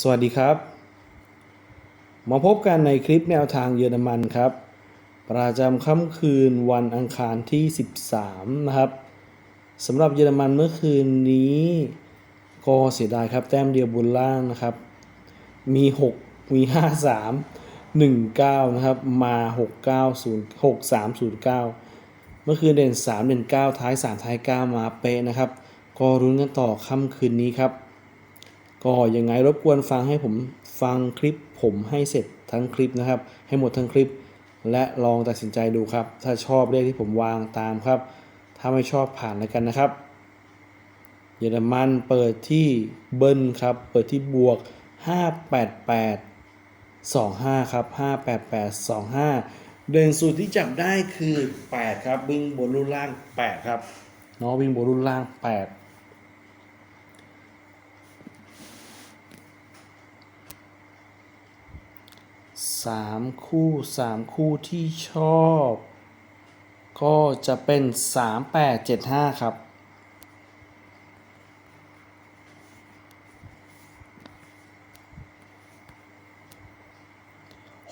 สวัสดีครับ มาพบกันในคลิปแนวทางเยอรมันครับ ประจำค่ำคืนวันอังคารที่ 13 นะครับสำหรับเยอรมันเมื่อคืนนี้ก็เสียดายครับแต้มเดียวบนล่างนะครับ มี 6 มี 5 3 1 9 นะครับ มา 6 9 0 6 3 0 9 เมื่อคืนเด่น 3 เด่น 9 ท้าย 3 ท้าย 9 มาเป๊ะนะครับ ก็รุ้นกันต่อค่ำคืนนี้ครับ ก็ยังไงรบกวนฟังให้ผมฟังคลิปผมให้เสร็จทั้งคลิปนะครับ ให้หมดทั้งคลิป และลองตัดสินใจดูครับ ถ้าชอบเลขที่ผมวางตามครับ ถ้าไม่ชอบผ่านแล้วกันนะครับ เยอรมันเปิดที่เบิ้ลครับ เปิดที่บวก 588 25 ครับ 588 25 เดินสูตรที่จับได้คือ 8 ครับ วิ่งบนรุ่นล่าง 8 ครับเนาะวิ่งบนรุ่นล่าง 8 สามคู่สามคู่ที่ชอบ ก็จะเป็นสามแปดเจ็ดห้าครับ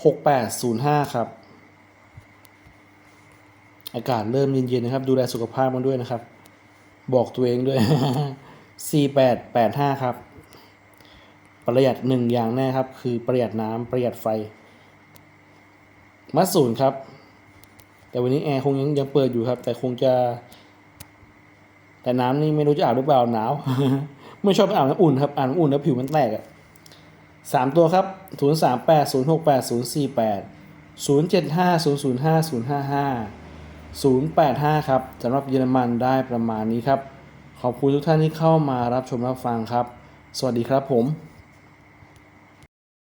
หกแปดศูนย์ห้าครับ อากาศเริ่มเย็นๆนะครับ ดูแลสุขภาพมันด้วยนะครับ บอกตัวเองด้วยสี่แปดแปดห้าครับประหยัดหนึ่งอย่างแน่ครับ คือประหยัดน้ำประหยัดไฟ มัดศูนย์ครับ แต่วันนี้แอร์คงยังยังเปิดอยู่ครับ แต่คงจะ แต่น้ำนี่ไม่รู้จะอาบหรือเปล่าหนาวไม่ชอบอาบน้ำอุ่นครับอาบน้ำอุ่นแล้วผิวมันแตกอะสามตัวครับศูนย์สามแปดศูนย์หกแปดศูนย์สี่แปดศูนย์เจ็ดห้าศูนย์ศูนย์ห้าศูนย์ห้าห้าศูนย์แปดห้าครับสำหรับเยอรมันได้ประมาณนี้ครับ ขอบคุณทุกท่านที่เข้ามารับชมรับฟังครับ สวัสดีครับผม